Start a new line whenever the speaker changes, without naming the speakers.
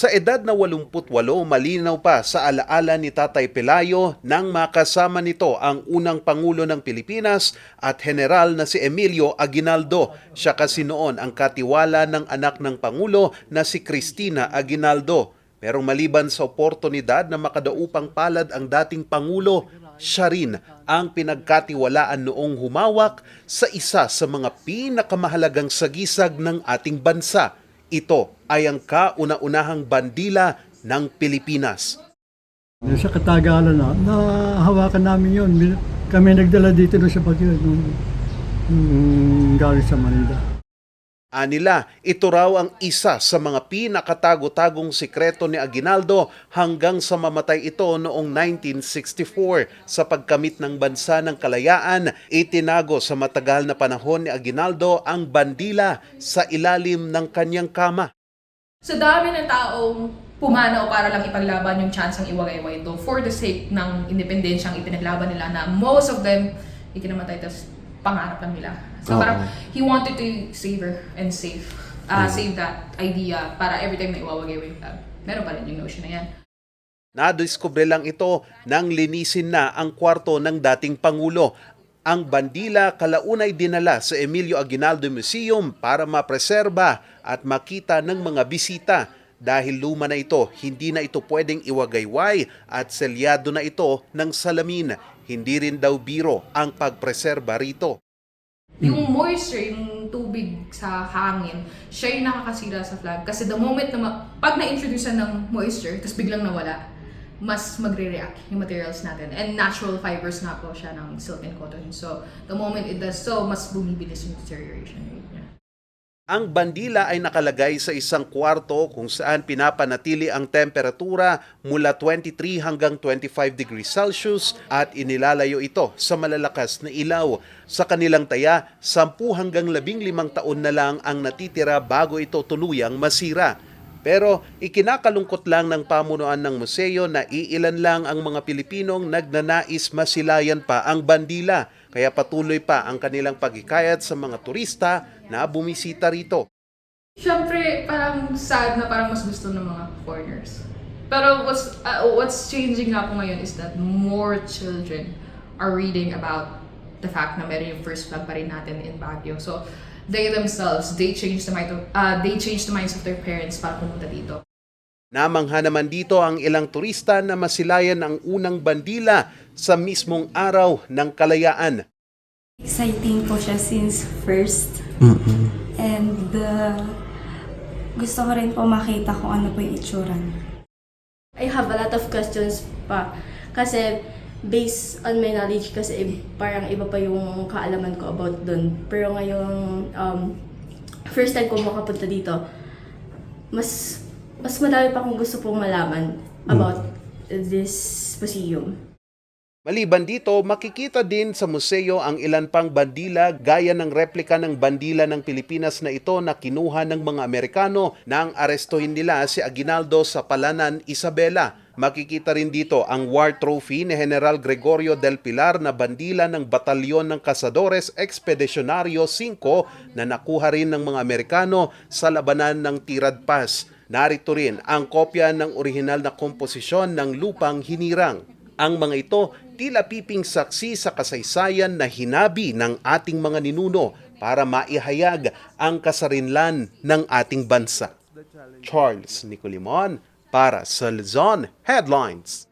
Sa edad na 88, malinaw pa sa alaala ni Tatay Pelayo nang makasama nito ang unang Pangulo ng Pilipinas at General na si Emilio Aguinaldo. Siya kasi noon ang katiwala ng anak ng Pangulo na si Cristina Aguinaldo. Pero maliban sa oportunidad na makadaupang palad ang dating Pangulo, siya rin ang pinagkatiwalaan noong humawak sa isa sa mga pinakamahalagang sagisag ng ating bansa. Ito ay ang kauna-unahang bandila ng Pilipinas.
Sa katagalan na, nahawakan namin yun. Kami nagdala dito doon sa Baguio nung, nung galing sa Manila.
Anila, ito raw ang isa sa mga pinakatago-tagong sikreto ni Aguinaldo hanggang sa mamatay ito noong 1964 sa pagkamit ng bansa ng kalayaan. Itinago sa matagal na panahon ni Aguinaldo ang bandila sa ilalim ng kanyang kama.
Sa dami ng taong pumanaw para lang ipaglaban yung chance ang iwagay-way ito for the sake ng independensyang ipinaglaban nila na most of them ikinamatay tapos pangarap lang nila. So
Oo.
parang he wanted to save her and save uh, save that idea para every time na iwawagay-way uh, meron pa rin yung notion na yan.
Nadiskubre lang ito nang linisin na ang kwarto ng dating Pangulo. Ang bandila kalaunay dinala sa Emilio Aguinaldo Museum para mapreserba at makita ng mga bisita. Dahil luma na ito, hindi na ito pwedeng iwagayway at selyado na ito ng salamin. Hindi rin daw biro ang pagpreserba rito.
Yung moisture, yung tubig sa hangin, siya yung nakakasira sa flag. Kasi the moment na, pag na-introduce na ng moisture, tapos biglang nawala, mas magre-react yung materials natin. And natural fibers nga po siya ng silk and cotton. So, the moment it does so, mas bumibilis yung deterioration rate.
Ang bandila ay nakalagay sa isang kwarto kung saan pinapanatili ang temperatura mula 23 hanggang 25 degrees Celsius at inilalayo ito sa malalakas na ilaw. Sa kanilang taya, 10 hanggang 15 taon na lang ang natitira bago ito tuluyang masira. Pero ikinakalungkot lang ng pamunuan ng museo na iilan lang ang mga Pilipinong nagnanais masilayan pa ang bandila. Kaya patuloy pa ang kanilang paghikayat sa mga turista na bumisita rito.
Siyempre, parang sad na parang mas gusto ng mga foreigners. Pero what's, uh, what's changing nga po ngayon is that more children are reading about the fact na meron yung first flag pa rin natin in Baguio. So, they themselves, they change the mind of, uh, they change the minds of their parents para pumunta dito.
Namangha naman dito ang ilang turista na masilayan ang unang bandila sa mismong araw ng kalayaan.
Exciting po siya since first. And uh, gusto ko rin po makita kung ano po yung itsura niya.
I have a lot of questions pa. Kasi based on my knowledge kasi eh, parang iba pa yung kaalaman ko about dun. Pero ngayong um, first time ko makapunta dito, mas mas madami pa akong gusto pong malaman about this museum.
Maliban dito, makikita din sa museo ang ilan pang bandila gaya ng replika ng bandila ng Pilipinas na ito na kinuha ng mga Amerikano nang arestuhin nila si Aguinaldo sa Palanan, Isabela. Makikita rin dito ang war trophy ni General Gregorio del Pilar na bandila ng Batalyon ng Cazadores Expedicionario 5 na nakuha rin ng mga Amerikano sa labanan ng Tirad Pass. Narito rin ang kopya ng orihinal na komposisyon ng Lupang Hinirang. Ang mga ito tila piping saksi sa kasaysayan na hinabi ng ating mga ninuno para maihayag ang kasarinlan ng ating bansa. Charles Nicolimon para sa Luzon Headlines.